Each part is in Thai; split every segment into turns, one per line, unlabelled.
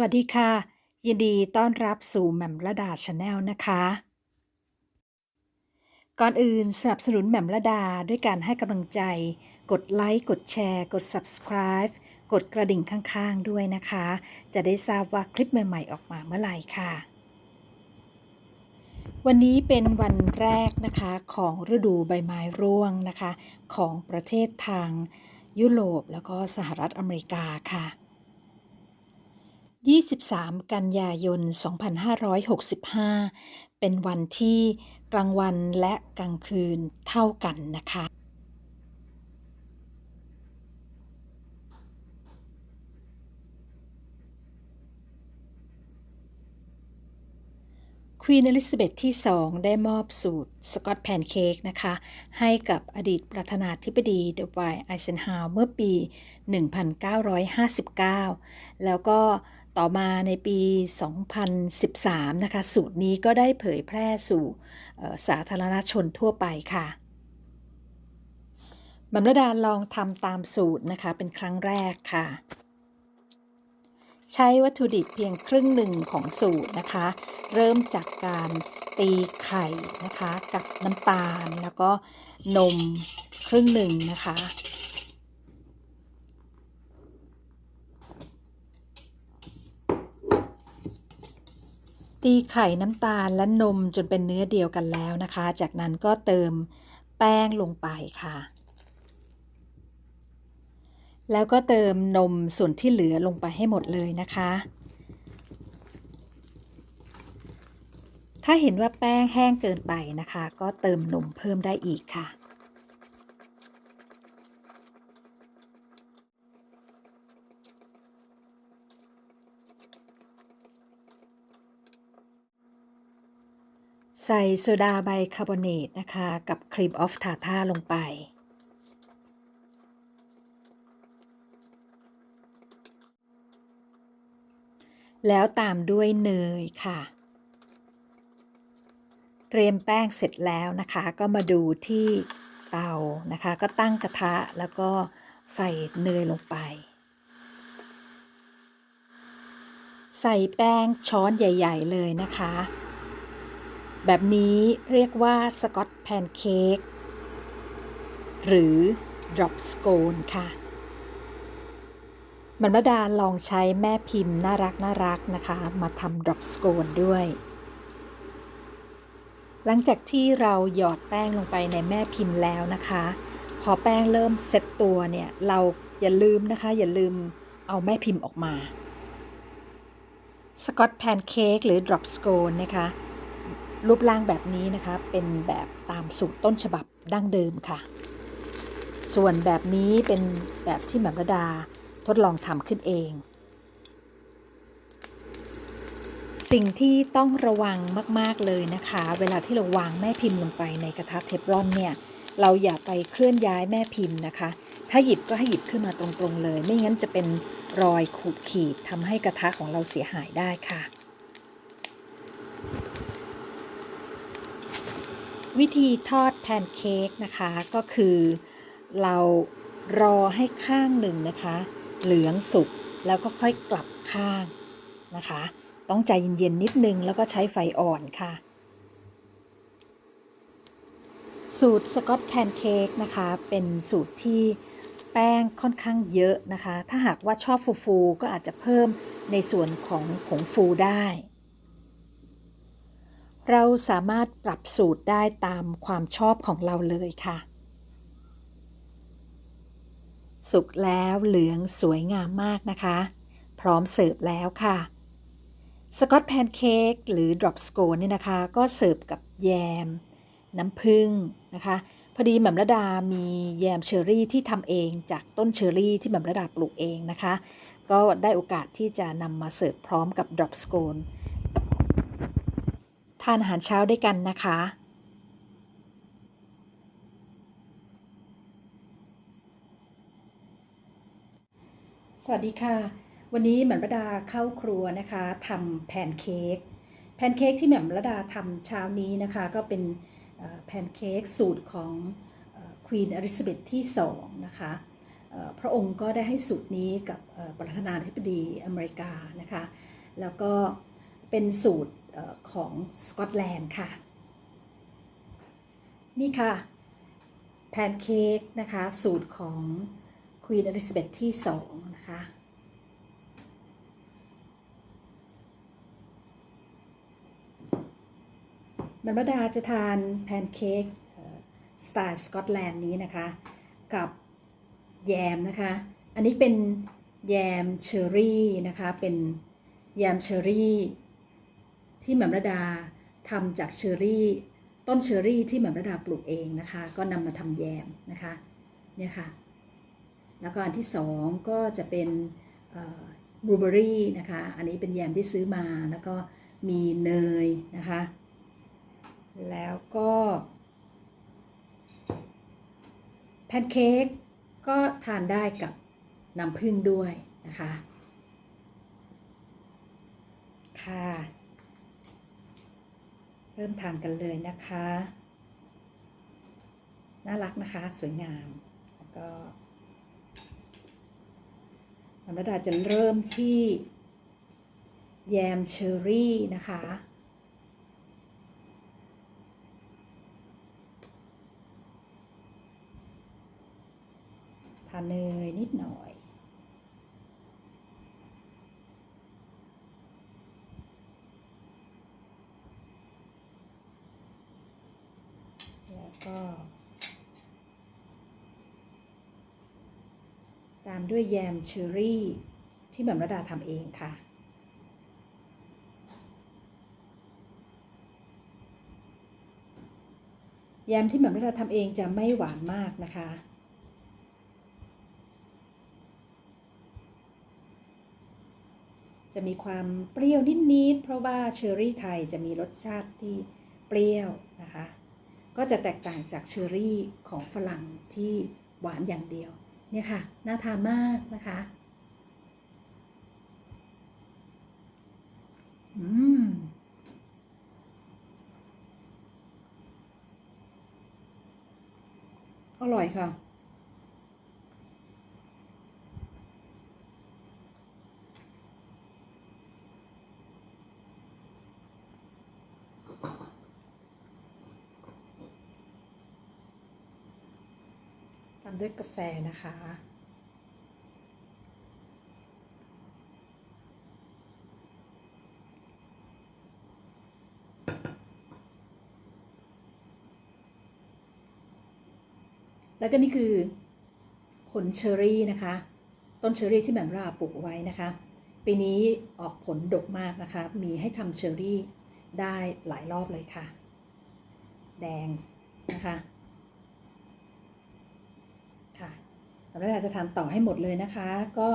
วัสดีค่ะ ยินดีต้อนรับสู่แหม่มระดาชาแนลนะคะ ก่อนอื่นสนับสนุนแหม่มระดาด้วยการให้กำลังใจ กดไลค์ กดแชร์ กด subscribe กดกระดิ่งข้างๆด้วยนะคะ จะได้ทราบว่าคลิปใหม่ๆ ออกมาเมื่อไหร่ค่ะ วันนี้เป็นวันแรกนะคะของฤดูใบไม้ร่วงนะคะ ของประเทศทางยุโรปแล้วก็สหรัฐอเมริกาค่ะ 23 กันยายน 2565 เป็นวันที่กลางวันและกลางคืนเท่ากันนะคะ ควีนอลิซาเบธที่ 2 ได้มอบสูตรสกอตแพนเค้กนะคะ ให้กับอดีตประธานาธิบดีเดวายไอเซนฮาวเมื่อปี 1959 แล้วก็ ต่อมาในปี 2013 นะคะ สูตรนี้ก็ได้เผยแพร่สู่สาธารณชนทั่วไปค่ะบัมรดาลองทำตามสูตรนะคะ เป็นครั้งแรกค่ะ ใช้วัตถุดิบเพียงครึ่งหนึ่งของสูตรนะคะ เริ่มจากการตีไข่นะคะ กับน้ำตาลแล้วก็นมครึ่งหนึ่งนะคะ ตีไข่น้ำตาลและนมจนเป็นเนื้อเดียวกันแล้วนะคะ จากนั้นก็เติมแป้งลงไปค่ะ แล้วก็เติมนมส่วนที่เหลือลงไปให้หมดเลยนะคะ ถ้าเห็นว่าแป้งแห้งเกินไปนะคะ ก็เติมนมเพิ่มได้อีกค่ะ ใส่โซดาไบคาร์บอเนตนะคะ กับครีมออฟทาท่าลงไป แล้วตามด้วยเนยค่ะ เตรียมแป้งเสร็จแล้วนะคะ ก็มาดูที่เตานะคะ ก็ตั้งกระทะแล้วก็ใส่เนยลงไป ใส่แป้งช้อนใหญ่ ๆ เลยนะคะ แบบนี้เรียกว่าสกอตแพนเค้กหรือ drop scone ค่ะบรรดาลองใช้แม่พิมพ์น่ารักน่ารักนะคะ มาทำ drop scone ด้วย หลังจากที่เราหยอดแป้งลงไปในแม่พิมพ์แล้วนะคะ พอแป้งเริ่มเซ็ตตัวเนี่ย เราอย่าลืมนะคะ อย่าลืมเอาแม่พิมพ์ออกมาสกอตแพนเค้กหรือ drop scone นะคะ รูปร่างแบบนี้นะคะ เป็นแบบตามสูตรต้นฉบับดั้งเดิมค่ะ ส่วนแบบนี้เป็นแบบที่แหม่มระดาทดลองทำขึ้นเอง สิ่งที่ต้องระวังมาก ๆ เลยนะคะ เวลาที่เราวางแม่พิมพ์ลงไปในกระทะเทฟลอนเนี่ย เราอย่าไปเคลื่อนย้ายแม่พิมพ์นะคะ ถ้าหยิบก็ให้หยิบขึ้นมาตรง ๆ เลย ไม่งั้นจะเป็นรอยขูดขีดทำให้กระทะของเราเสียหายได้ค่ะ วิธีทอดแพนเค้กนะคะก็คือ เรารอให้ข้างหนึ่งนะคะ เหลืองสุกแล้วก็ค่อยกลับข้างนะคะ ต้องใจเย็นๆนิดนึงแล้วก็ใช้ไฟอ่อนค่ะ สูตรสกอตแพนเค้กนะคะเป็นสูตรที่แป้งค่อนข้างเยอะนะคะ ถ้าหากว่าชอบฟูๆก็อาจจะเพิ่มในส่วนของผงฟูได้ เราสามารถปรับสูตรได้ตามความชอบของเราเลยค่ะ สุกแล้วเหลืองสวยงามมากนะคะ พร้อมเสิร์ฟแล้วค่ะสกอตแพนเค้กหรือ drop scone เนี่ยนะคะ ก็เสิร์ฟกับแยม น้ำผึ้งนะคะ พอดีแหม่มระดามีแยมเชอรี่ที่ทำเองจากต้นเชอรี่ที่แหม่มระดาปลูกเองนะคะ ก็ได้โอกาสที่จะนำมาเสิร์ฟพร้อมกับ drop scone ทานอาหารเช้าด้วยกันนะคะ สวัสดีค่ะ วันนี้แหม่มระดาเข้าครัวนะคะทำแพนเค้กแพนเค้กที่แหม่มระดาทำเช้านี้นะคะ ก็เป็นแพนเค้กสูตรของควีนอลิซาเบธที่2นะคะพระองค์ก็ได้ให้สูตรนี้กับประธานาธิบดีอเมริกานะคะ แล้วก็เป็นสูตร ของสกอตแลนด์ค่ะ นี่ค่ะ แพนเค้กนะคะ สูตรของควีนอลิซาเบธที่2นะคะมันมดาจะทานแพนเค้กสไตล์สกอตแลนด์นี้นะคะ กับแยมนะคะ อันนี้เป็นแยมเชอร์รี่นะคะ เป็นแยมเชอร์รี่ ที่แหม่มระดาทำจากเชอร์รี่ ต้นเชอร์รี่ที่แหม่มระดาปลูกเองนะคะ ก็นำมาทำแยมนะคะเนี่ยค่ะ แล้วก็อันที่สองก็จะเป็นบลูเบอรี่นะคะ อันนี้เป็นแยมที่ซื้อมาแล้วก็มีเนยนะคะ แล้วก็แพนเค้กก็ทานได้กับน้ำผึ้งด้วยนะคะ ค่ะ เริ่มทานกันเลยนะคะ น่ารักนะคะ สวยงาม แล้วก็ธรรมดาจะเริ่มที่แยมเชอร์รี่นะคะทานเนยนิดหน่อย แล้วก็ ตาม ด้วยแยมเชอรี่ ที่แหม่มระดาทำเองค่ะ แยมที่แหม่มระดาทำเองจะไม่หวานมากนะคะจะมีความเปรี้ยวนิดๆ เพราะว่าเชอร์รี่ไทยจะมีรสชาติที่เปรี้ยวนะคะ ก็จะแตกต่างจากเชอร์รี่ของฝรั่งที่หวานอย่างเดียว เนี่ยค่ะ น่าทานมากนะคะ อืม อร่อยค่ะ ด้วยกาแฟนะคะ แล้วก็นี่คือผลเชอรี่นะคะ ต้นเชอรี่ที่แหม่มราปลูกไว้นะคะ ปีนี้ออกผลดกมากนะคะ มีให้ทำเชอรี่ได้หลายรอบเลยค่ะ แดงนะคะ เราอยากจะทานต่อให้หมดเลยนะคะ ก็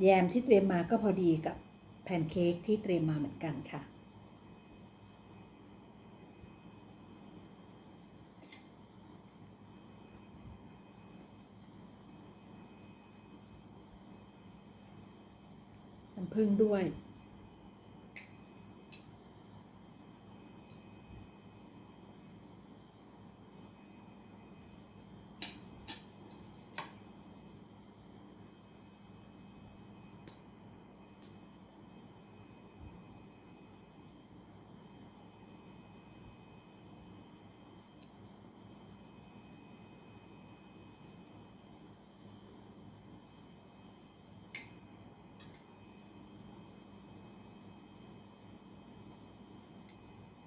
แยมที่เตรียมมาก็พอดีกับแพนเค้กที่เตรียมมาเหมือนกันค่ะ น้ำผึ้งด้วย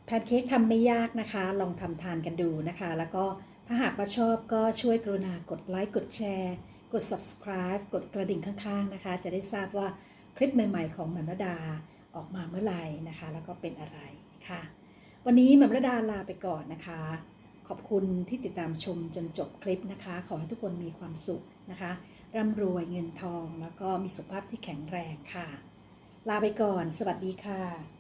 แพนเค้กทำไม่ยากนะคะ ลองทำทานกันดูนะคะ แล้วก็ถ้าหากว่าชอบก็ช่วยกรุณากดไลค์ กดแชร์ กด subscribe กดกระดิ่งข้างๆนะคะ จะได้ทราบว่าคลิปใหม่ๆ ของแหม่มระดาออกมาเมื่อไหร่นะคะ แล้วก็เป็นอะไรค่ะ วันนี้แหม่มระดาลาไปก่อนนะคะ ขอบคุณที่ติดตามชมจนจบคลิปนะคะ ขอให้ทุกคนมีความสุขนะคะ ร่ำรวยเงินทองแล้วก็มีสุขภาพที่แข็งแรงค่ะ ลาไปก่อน สวัสดีค่ะ